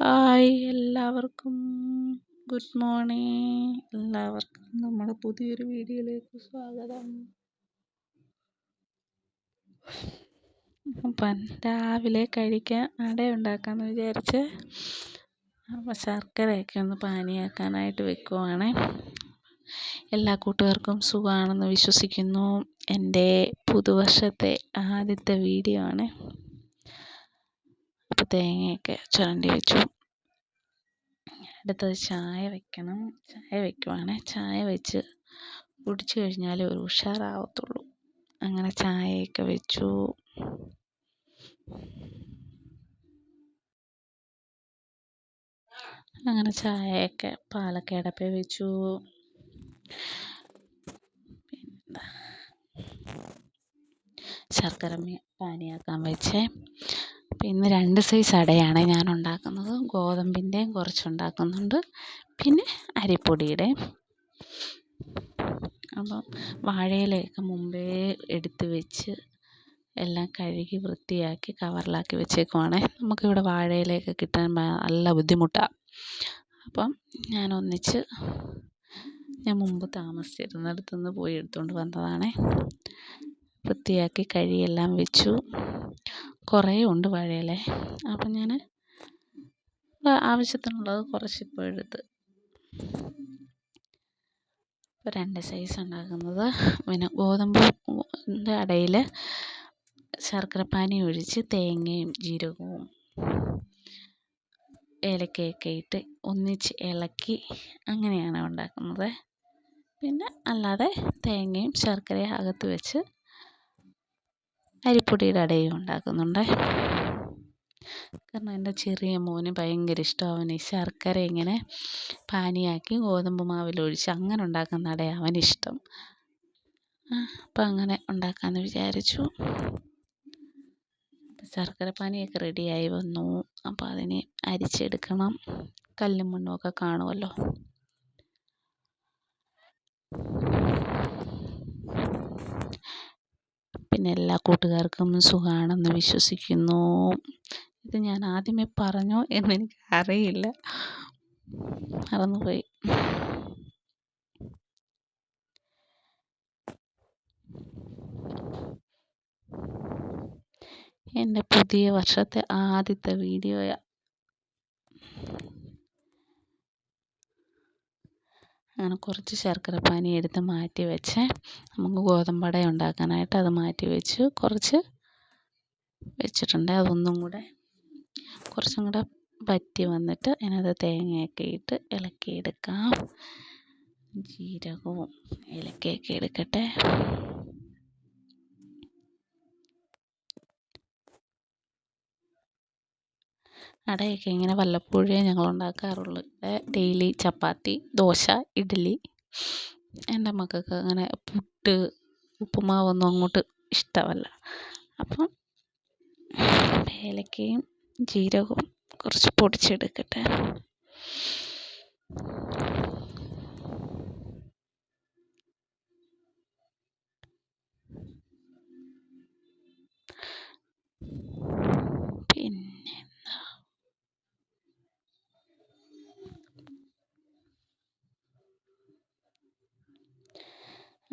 Hi എല്ലാവർക്കും. Good morning. എല്ലാവർക്കും നമ്മുടെ പുതിയൊരു വീഡിയോയിലേക്ക് സ്വാഗതം. അപ്പം രാവിലെ കഴിക്കാൻ അട ഉണ്ടാക്കാമെന്ന് വിചാരിച്ച് അപ്പം ശർക്കരയൊക്കെ ഒന്ന് പാനിയാക്കാനായിട്ട് വെക്കുവാണേ. എല്ലാ കൂട്ടുകാർക്കും സുഖമാണെന്ന് വിശ്വസിക്കുന്നു. എന്റെ പുതുവർഷത്തെ ആദ്യത്തെ വീഡിയോ ആണ്. തേങ്ങയൊക്കെ ചുരണ്ടി വെച്ചു. അടുത്തത് ചായ വെക്കണം. ചായ വെക്കുവാണേ. ചായ വെച്ച് കുടിച്ചു കഴിഞ്ഞാലേ ഒരു ഉഷാറാവത്തുള്ളൂ. അങ്ങനെ ചായയൊക്കെ വെച്ചു. അങ്ങനെ ചായയൊക്കെ പാലൊക്കെ അടപ്പേ വെച്ചു. പിന്നെ ശർക്കര പാനിയാക്കാൻ വെച്ചേ. പിന്നെ രണ്ട് സൈസ് അടയാണ് ഞാൻ ഉണ്ടാക്കുന്നത് ഗോതമ്പിന്റെയും കുറച്ചുണ്ടാക്കുന്നുണ്ട്. പിന്നെ അരിപ്പൊടിയുടെയും. അപ്പം വാഴയിലയൊക്കെ മുമ്പേ എടുത്ത് വെച്ച് എല്ലാം കഴുകി വൃത്തിയാക്കി കവറിലാക്കി വെച്ചേക്കുവാണേ. നമുക്കിവിടെ വാഴയിലയൊക്കെ കിട്ടാൻ നല്ല ബുദ്ധിമുട്ടാണ് അപ്പം ഞാൻ ഒന്നിച്ച് ഞാൻ മുമ്പ് താമസിച്ചിരുന്നിടത്തു നിന്ന് പോയി എടുത്തുകൊണ്ട് വന്നതാണേ. വൃത്തിയാക്കി കഴിയെല്ലാം വെച്ചു. കുറേ ഉണ്ട് വാഴയില അപ്പം ഞാൻ ആവശ്യത്തിനുള്ളത് കുറച്ച് ഇപ്പോൾ എടുത്ത്. ഇപ്പോൾ രണ്ട് സൈസ് ഉണ്ടാക്കുന്നത്. പിന്നെ ഗോതമ്പിന്റെ അടയിൽ ശർക്കരപ്പാനി ഒഴിച്ച് തേങ്ങയും ജീരകവും ഏലക്കയൊക്കെ ഇട്ട് ഒന്നിച്ച് ഇളക്കി അങ്ങനെയാണ് ഉണ്ടാക്കുന്നത്. പിന്നെ അല്ലാതെ തേങ്ങയും ശർക്കരയും അകത്ത് വെച്ച് അരിപ്പൊടിയുടെ അടയും ഉണ്ടാക്കുന്നുണ്ട്. കാരണം എന്റെ ചെറിയ മോന് ഭയങ്കര ഇഷ്ടമാണ് അവന് ശർക്കര ഇങ്ങനെ പാനിയാക്കി ഗോതമ്പ് മാവിലൊഴിച്ച് അങ്ങനെ ഉണ്ടാക്കുന്ന അടയാണ് അവനിഷ്ടം അപ്പം അങ്ങനെ ഉണ്ടാക്കാമെന്ന് വിചാരിച്ചു. ശർക്കര പാനിയൊക്കെ റെഡിയായി വന്നു. അപ്പോൾ അതിനെ അരിച്ചെടുക്കണം. കല്ലും മണ്ണുമൊക്കെ കാണുമല്ലോ പിന്നെ എല്ലാ കൂട്ടുകാർക്കും സുഖമാണെന്ന് വിശ്വസിക്കുന്നു. ഇത് ഞാൻ ആദ്യമേ പറഞ്ഞോ എന്നെനിക്ക് അറിയില്ല മറന്നുപോയി. എന്റെ പുതിയ വർഷത്തെ ആദ്യത്തെ വീഡിയോയാണ് അങ്ങനെ കുറച്ച് ശർക്കരപ്പാനി എടുത്ത് മാറ്റി വെച്ച് നമുക്ക് ഗോതമ്പട ഉണ്ടാക്കാനായിട്ട് അത് മാറ്റി വെച്ചു. കുറച്ച് വെച്ചിട്ടുണ്ട്. അതൊന്നും കൂടെ കുറച്ചും കൂടെ പറ്റി വന്നിട്ട് അതിനകത്ത് തേങ്ങയൊക്കെ ഇട്ട് ഇളക്കിയെടുക്കാം. ജീരകവും ഏലക്കയൊക്കെ എടുക്കട്ടെ. അടയൊക്കെ ഇങ്ങനെ വല്ലപ്പോഴേ ഞങ്ങൾ ഉണ്ടാക്കാറുള്ളൂ ഇവിടെ ഡെയിലി ചപ്പാത്തി ദോശ ഇഡ്ഡലി. എന്റെ മക്കൾക്ക് അങ്ങനെ പുട്ട് ഉപ്പുമാവൊന്നും അങ്ങോട്ട് ഇഷ്ടമല്ല. അപ്പം ഏലക്കയും ജീരകവും കുറച്ച് പൊടിച്ചെടുക്കട്ടെ.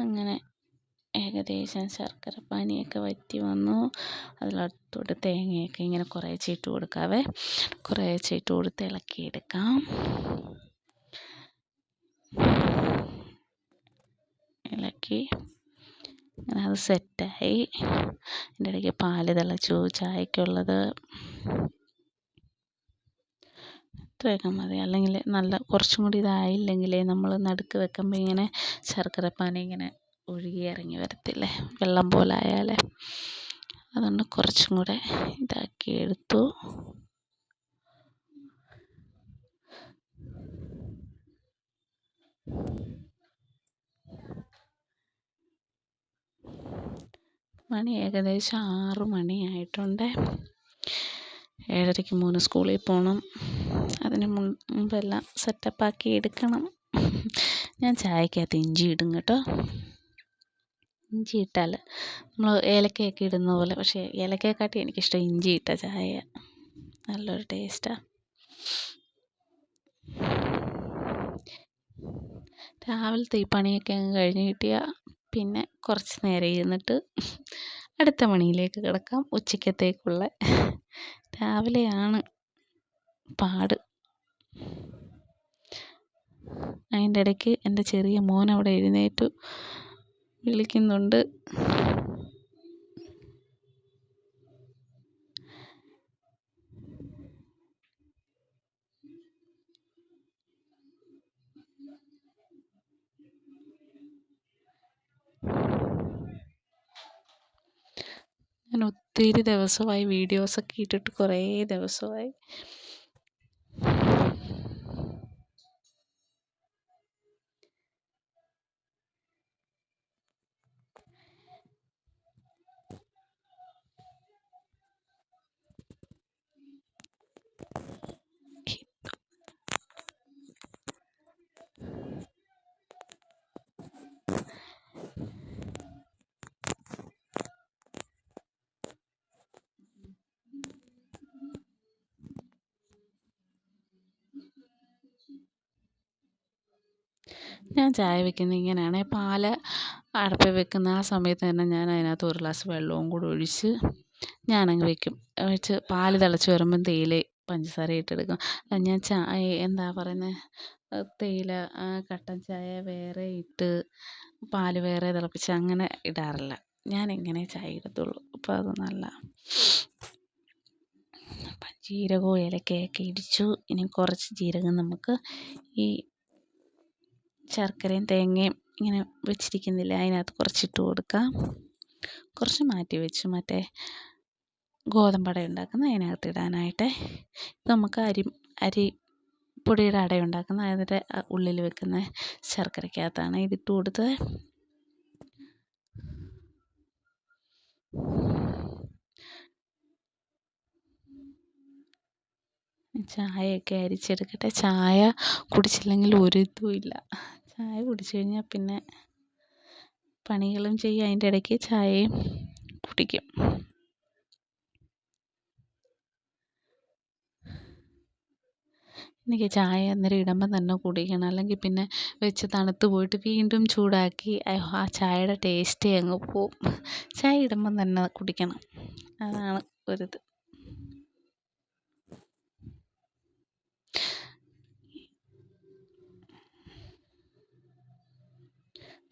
അങ്ങനെ ഏകദേശം ശർക്കരപ്പാനിയൊക്കെ വറ്റി വന്നു. അതിലടുത്തോട്ട് തേങ്ങയൊക്കെ ഇങ്ങനെ കുറേശ്ശെ ഇട്ട് കൊടുക്കാവേ. കുറേശ്ശെ ഇട്ട് കൊടുത്ത് ഇളക്കിയെടുക്കാം. ഇളക്കി. അങ്ങനെ അത് സെറ്റായി അതിന്റെ ഇടയ്ക്ക് പാൽ തിളച്ചു. ചായക്കുള്ളത് ഇത്രയൊക്കെ മതി. അല്ലെങ്കിൽ നല്ല കുറച്ചും കൂടി ഇതായില്ലെങ്കിലേ നമ്മൾ നടുക്ക് വെക്കുമ്പോൾ ഇങ്ങനെ ശർക്കര പാനി ഇങ്ങനെ ഒഴുകി ഇറങ്ങി വരത്തില്ലേ? വെള്ളം പോലെ ആയാൽ അതുകൊണ്ട് കുറച്ചും കൂടെ ഇതാക്കി എടുത്തു. മണി ഏകദേശം ആറ് മണിയായിട്ടുണ്ട് ഏഴരയ്ക്ക് മോന് സ്കൂളിൽ പോകണം അതിന് മുമ്പെല്ലാം സെറ്റപ്പാക്കി എടുക്കണം. ഞാൻ ചായക്കകത്ത് ഇഞ്ചി ഇടും കേട്ടോ. ഇഞ്ചി ഇട്ടാൽ നമ്മൾ ഏലക്കയൊക്കെ ഇടുന്ന പോലെ പക്ഷേ ഏലക്കയെക്കാട്ടി എനിക്കിഷ്ടം ഇഞ്ചി ഇട്ട ചായ. നല്ലൊരു ടേസ്റ്റാണ് രാവിലത്തെ ഈ പണിയൊക്കെ അങ്ങ് കഴിഞ്ഞ് കിട്ടിയാൽ പിന്നെ കുറച്ച് നേരം ഇരുന്നിട്ട് അടുത്ത പണിയിലേക്ക് കിടക്കാം. ഉച്ചക്കത്തേക്കുള്ള രാവിലെയാണ് പാട്. അതിന്റെ ഇടയ്ക്ക് എന്റെ ചെറിയ മോൻ അവിടെ എഴുന്നേറ്റു. വിളിക്കുന്നുണ്ട്. ഞാൻ ഒത്തിരി ദിവസമായി വീഡിയോസൊക്കെ ഇട്ടിട്ട് കുറേ ദിവസമായി. ഞാൻ ചായ വെക്കുന്നത് ഇങ്ങനെയാണ്. പാൽ അടുപ്പിൽ വെക്കുന്ന ആ സമയത്ത് തന്നെ ഞാൻ അതിനകത്ത് ഒരു ഗ്ലാസ് വെള്ളവും കൂടി ഒഴിച്ച് ഞാനങ്ങ് വെക്കും. വെച്ച് പാൽ തിളച്ച് വരുമ്പം തേയില പഞ്ചസാര ഇട്ടെടുക്കും. ഞാൻ ചായ എന്താ പറയുന്നത് തേയില കട്ടൻ ചായ വേറെ ഇട്ട് പാൽ വേറെ തിളപ്പിച്ച് അങ്ങനെ ഇടാറില്ല. ഞാൻ എങ്ങനെ ചായ ഇടത്തുള്ളൂ. അപ്പോൾ അത് നല്ല ജീരകവും ഏലക്കയൊക്കെ ഇടിച്ചു. ഇനി കുറച്ച് ജീരകം നമുക്ക് ഈ ശർക്കരയും തേങ്ങയും ഇങ്ങനെ വെച്ചിരിക്കുന്നില്ലേ അതിനകത്ത് കുറച്ചിട്ട് കൊടുക്കാം കുറച്ച് മാറ്റി വെച്ചു മറ്റേ ഗോതമ്പട ഉണ്ടാക്കുന്ന അതിനകത്ത് ഇടാനായിട്ട്. നമുക്ക് അരി അരി പൊടിയുടെ അട ഉണ്ടാക്കുന്ന അതിന്റെ ഉള്ളിൽ വെക്കുന്ന ശർക്കരയ്ക്കകത്താണ് ഇതിട്ട് കൊടുത്തത്. ചായയൊക്കെ അരിച്ചെടുക്കട്ടെ. ചായ കുടിച്ചില്ലെങ്കിൽ ഒരു ഇതുമില്ല ചായ കുടിച്ച് കഴിഞ്ഞാൽ പിന്നെ പണികളും ചെയ്യും. അതിന്റെ ഇടയ്ക്ക് ചായയും കുടിക്കും. എനിക്ക് ചായ അന്നേരം ഇടുമ്പം തന്നെ കുടിക്കണം. അല്ലെങ്കിൽ പിന്നെ വെച്ച് തണുത്ത് പോയിട്ട് വീണ്ടും ചൂടാക്കി ആ ചായയുടെ ടേസ്റ്റേ അങ്ങ് പോവും. ചായ ഇടുമ്പം തന്നെ കുടിക്കണം. അതാണ് ഒരിത്.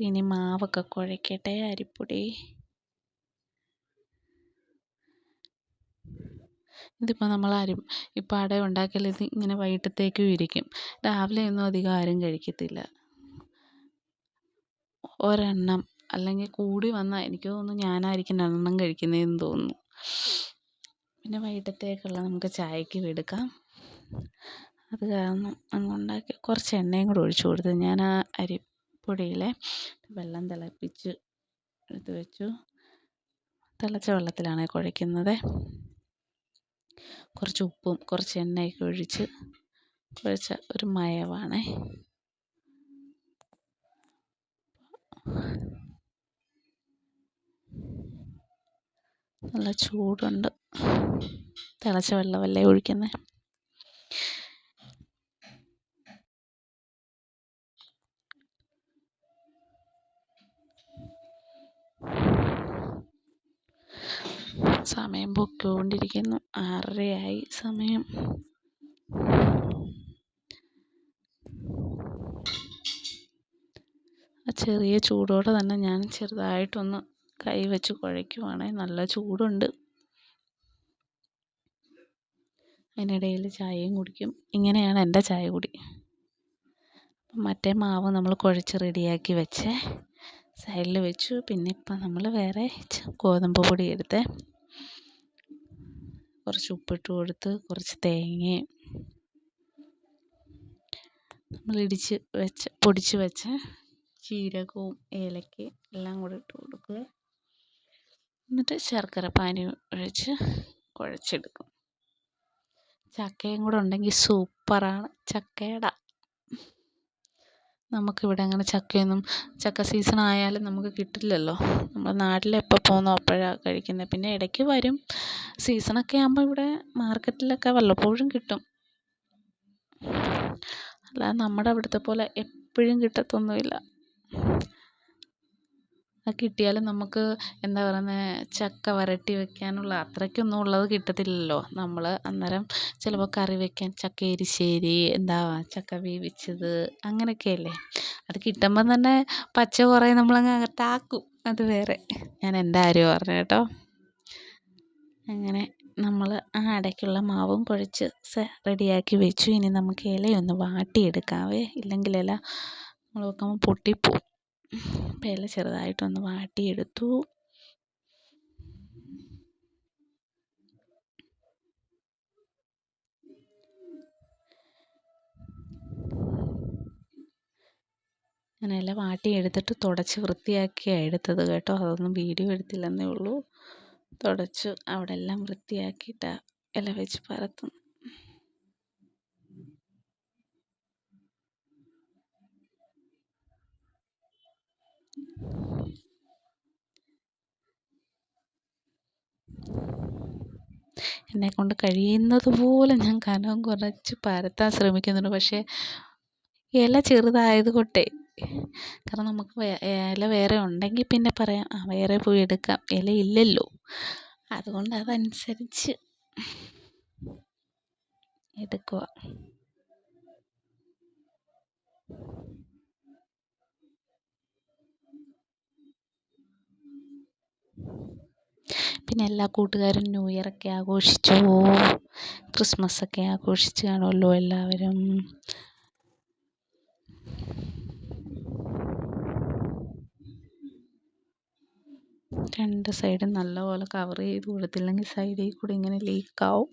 ഇനി മാവൊക്കെ കുഴയ്ക്കട്ടെ അരിപ്പൊടി. ഇതിപ്പോൾ നമ്മൾ അരി ഇപ്പം അട ഉണ്ടാക്കിയാൽ ഇത് ഇങ്ങനെ വൈകിട്ടത്തേക്കും ഇരിക്കും. രാവിലെ ഒന്നും അധികം ആരും കഴിക്കത്തില്ല. ഒരെണ്ണം അല്ലെങ്കിൽ കൂടി വന്നാൽ എനിക്ക് തോന്നുന്നു ഞാനായിരിക്കും രണ്ടെണ്ണം കഴിക്കുന്നതെന്ന് തോന്നുന്നു. പിന്നെ വൈകിട്ടത്തേക്കുള്ള നമുക്ക് ചായക്ക് എടുക്കാം അത് കാരണം അങ്ങ് ഉണ്ടാക്കി കുറച്ച് എണ്ണയും കൂടെ ഒഴിച്ചു കൊടുത്തു ഞാൻ ആ അരിപ്പൊടിയിൽ വെള്ളം തിളപ്പിച്ച് എടുത്ത് വെച്ചു. തിളച്ച വെള്ളത്തിലാണ് കുഴയ്ക്കുന്നത്. കുറച്ച് ഉപ്പും കുറച്ച് എണ്ണയൊക്കെ ഒഴിച്ച് കുഴച്ച ഒരു മയമാണേ നല്ല ചൂടുണ്ട്. തിളച്ച വെള്ളമല്ലേ ഒഴിക്കുന്നത് സമയം പൊയ്ക്കൊണ്ടിരിക്കുന്നു. ആറരയായി സമയം. ചെറിയ ചൂടോടെ തന്നെ ഞാൻ ചെറുതായിട്ടൊന്ന് കൈ വെച്ച് കുഴയ്ക്കുവാണേ. നല്ല ചൂടുണ്ട്. അതിനിടയിൽ ചായയും കുടിക്കും. ഇങ്ങനെയാണ് എന്റെ ചായ കുടി. മറ്റേ മാവ് നമ്മൾ കുഴച്ച് റെഡിയാക്കി വെച്ച്. സൈഡിൽ വെച്ചു. പിന്നെ ഇപ്പം നമ്മൾ വേറെ ഗോതമ്പ് പൊടി കുറച്ച് ഉപ്പിട്ട് കൊടുത്ത് കുറച്ച് തേങ്ങയും നമ്മൾ ഇടിച്ച് വെച്ച് പൊടിച്ച് വെച്ച ജീരകവും ഏലക്കയും എല്ലാം കൂടി ഇട്ട് കൊടുക്കുക. എന്നിട്ട് ശർക്കര പാനി ഒഴിച്ച് കുഴച്ചെടുക്കും. ചക്കയും കൂടെ ഉണ്ടെങ്കിൽ സൂപ്പറാണ്. ചക്കയട. നമുക്കിവിടെ അങ്ങനെ ചക്കയൊന്നും ചക്ക സീസൺ ആയാലും നമുക്ക് കിട്ടില്ലല്ലോ. നമ്മുടെ നാട്ടിൽ എപ്പോൾ പോകുന്നോ അപ്പോഴാണ് കഴിക്കുന്നത് പിന്നെ ഇടയ്ക്ക് വരും. സീസണൊക്കെ ആകുമ്പോൾ ഇവിടെ മാർക്കറ്റിലൊക്കെ വല്ലപ്പോഴും കിട്ടും. അല്ലാതെ നമ്മുടെ അവിടുത്തെ പോലെ എപ്പോഴും കിട്ടത്തൊന്നുമില്ല. അത് കിട്ടിയാലും നമുക്ക് എന്താ പറയുന്നത് ചക്ക വരട്ടി വെക്കാനുള്ള അത്രയ്ക്കൊന്നും ഉള്ളത് കിട്ടത്തില്ലല്ലോ. നമ്മൾ അന്നേരം ചിലപ്പോൾ കറി വെക്കാൻ ചക്ക എരിശ്ശേരി എന്താ ചക്ക വേവിച്ചത് അങ്ങനെയൊക്കെയല്ലേ. അത് കിട്ടുമ്പം തന്നെ പച്ച കുറേ നമ്മളങ്ങ് അകത്താക്കും. അത് വേറെ. ഞാൻ എന്റെ കാര്യം പറഞ്ഞു കേട്ടോ. അങ്ങനെ നമ്മൾ ആ അടയ്ക്കുള്ള മാവും കുഴച്ച് റെഡിയാക്കി വെച്ചു. ഇനി നമുക്ക് ഇലയൊന്ന് വാട്ടിയെടുക്കാവേ. ഇല്ലെങ്കിൽ ഇല നമ്മൾ വെക്കുമ്പോൾ പൊട്ടിപ്പോവും. ഇല ചെറുതായിട്ടൊന്ന് വാട്ടിയെടുത്തു. ഞാൻ ഇല വാട്ടിയെടുത്തിട്ട് തുടച്ച് വൃത്തിയാക്കിയാണ് എടുത്തത് കേട്ടോ. അതൊന്നും വീഡിയോ എടുത്തില്ലെന്നേ ഉള്ളൂ. തുടച്ച് അവിടെ എല്ലാം വൃത്തിയാക്കിയിട്ടാണ് ഇല വെച്ച് പരത്തുന്നത് എന്നെക്കൊണ്ട് കഴിയുന്നത് പോലെ ഞാൻ കനം കുറച്ച് പരത്താൻ ശ്രമിക്കുന്നുണ്ട്. പക്ഷേ ഇല ചെറുതായത് കൊണ്ടേ കാരണം നമുക്ക് ഇല വേറെ ഉണ്ടെങ്കിൽ പിന്നെ പറയാം ആ വേറെ പോയി എടുക്കാം ഇല ഇല്ലല്ലോ. അതുകൊണ്ട് അതനുസരിച്ച് എടുക്കുക. പിന്നെ എല്ലാ കൂട്ടുകാരും ന്യൂ ഇയറൊക്കെ ആഘോഷിച്ചു. ക്രിസ്മസൊക്കെ ആഘോഷിച്ച് കാണുമല്ലോ എല്ലാവരും. രണ്ട് സൈഡും നല്ലപോലെ കവർ ചെയ്ത് കൊടുത്തില്ലെങ്കിൽ സൈഡിൽ കൂടി ഇങ്ങനെ ലീക്കാവും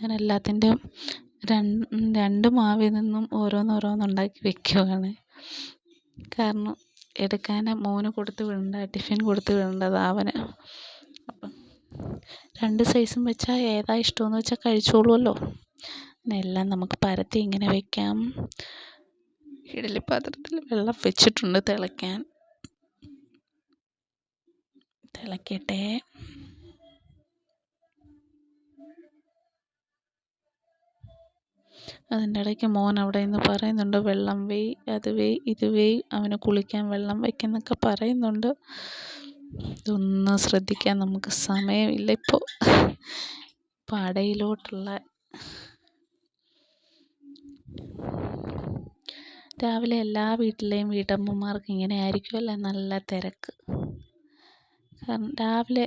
ഞാൻ എല്ലാത്തിന്റെയും രണ്ട് മാവിൽ നിന്നും ഓരോന്നോരോന്ന് ഉണ്ടാക്കി വെക്കുവാണ്. കാരണം എടുക്കാൻ മോന് കൊടുത്ത് വിടണ്ട ടിഫിൻ കൊടുത്ത് വിടേണ്ടത് അവന് അപ്പം രണ്ട് സൈസും വെച്ചാൽ ഏതാ ഇഷ്ടമെന്ന് വെച്ചാൽ കഴിച്ചോളുമല്ലോ എല്ലാം നമുക്ക് പരത്തി ഇങ്ങനെ വെക്കാം. ഇഡലിപ്പാത്രത്തിൽ പാത്രത്തിൽ വെള്ളം വെച്ചിട്ടുണ്ട് തിളയ്ക്കാൻ. തിളയ്ക്കട്ടെ അതിന്റെ ഇടയ്ക്ക് മോൻ അവിടെ നിന്ന് പറയുന്നുണ്ട് വെള്ളം വേ അത് വേ ഇത് വേ അവന് കുളിക്കാൻ വെള്ളം വയ്ക്കുന്നൊക്കെ പറയുന്നുണ്ട്. ഇതൊന്നും ശ്രദ്ധിക്കാൻ നമുക്ക് സമയമില്ല ഇപ്പോൾ പടയിലോട്ടുള്ള രാവിലെ എല്ലാ വീട്ടിലെയും വീട്ടമ്മമാർക്ക് ഇങ്ങനെ ആയിരിക്കുമല്ലേ നല്ല തിരക്ക്. കാരണം രാവിലെ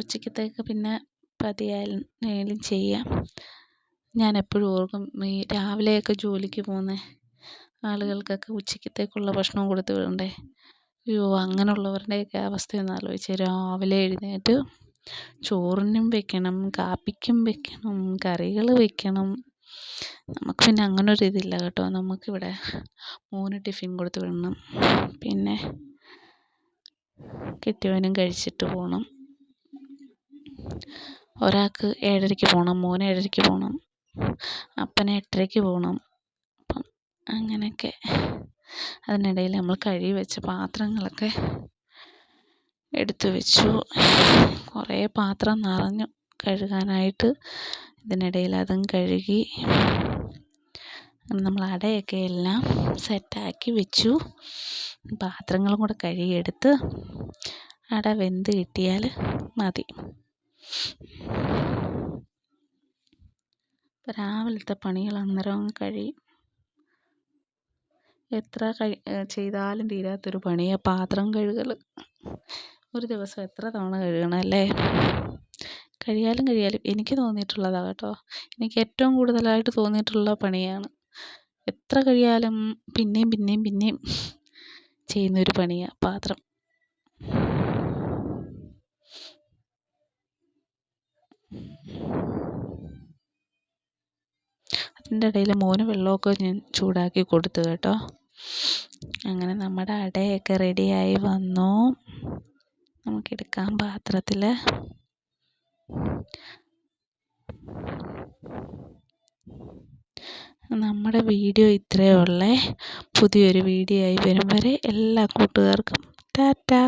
ഉച്ചക്കത്തേക്ക് പിന്നെ പതിയായാലും ചെയ്യാം. ഞാൻ എപ്പോഴും ഓർക്കും ഈ രാവിലെയൊക്കെ ജോലിക്ക് പോകുന്ന ആളുകൾക്കൊക്കെ ഉച്ചക്കത്തേക്കുള്ള ഭക്ഷണം കൊടുത്ത് വിടണ്ടേ? അയ്യോ അങ്ങനെയുള്ളവരുടെയൊക്കെ അവസ്ഥയൊന്ന് ആലോചിച്ചേ രാവിലെ എഴുന്നേറ്റ് ചോറിനും വെക്കണം കാപ്പിക്കും വെക്കണം കറികൾ വെക്കണം. നമുക്ക് പിന്നെ അങ്ങനെ ഒരു ഇതില്ല കേട്ടോ. നമുക്കിവിടെ മൂന്ന് ടിഫിൻ കൊടുത്ത് വിടണം. പിന്നെ കിട്ടിയവനും കഴിച്ചിട്ട് പോകണം ഒരാൾക്ക് ഏഴരയ്ക്ക് പോകണം മോന് ഏഴരയ്ക്ക് പോകണം അപ്പന് എട്ടരയ്ക്ക് പോകണം അപ്പം അങ്ങനെയൊക്കെ അതിനിടയിൽ നമ്മൾ കഴുകി വെച്ച പാത്രങ്ങളൊക്കെ എടുത്തു വെച്ചു. കുറേ പാത്രം നിറഞ്ഞു കഴുകാനായിട്ട് ഇതിനിടയിൽ അതും കഴുകി. നമ്മൾ അടയൊക്കെ എല്ലാം സെറ്റാക്കി വെച്ചു. പാത്രങ്ങളും കൂടെ കഴുകിയെടുത്ത് അട വെന്ത് കിട്ടിയാൽ മതി. രാവിലത്തെ പണികൾ അന്നേരം കഴിയും. എത്ര ചെയ്താലും തീരാത്തൊരു പണിയാണ് പാത്രം കഴുകൽ ഒരു ദിവസം എത്ര തവണ കഴുകണം അല്ലേ കഴിയാലും കഴിയാലും എനിക്ക് തോന്നിയിട്ടുള്ളതാണ് കേട്ടോ. എനിക്ക് ഏറ്റവും കൂടുതലായിട്ട് തോന്നിയിട്ടുള്ള പണിയാണ്. എത്ര കഴിയാലും പിന്നെയും പിന്നെയും പിന്നെയും ചെയ്യുന്നൊരു പണിയാണ് പാത്രം. അതിന്റെ ഇടയിൽ മോന് വെള്ളമൊക്കെ ഞാൻ ചൂടാക്കി കൊടുത്തു കേട്ടോ. അങ്ങനെ നമ്മുടെ അടയൊക്കെ റെഡിയായി വന്നു. നമുക്കെടുക്കാം പാത്രത്തിൽ. നമ്മുടെ വീഡിയോ ഇത്രയേ ഉള്ളേ. പുതിയൊരു വീഡിയോ ആയി വരും വരെ എല്ലാ കൂട്ടുകാർക്കും ടാറ്റാ.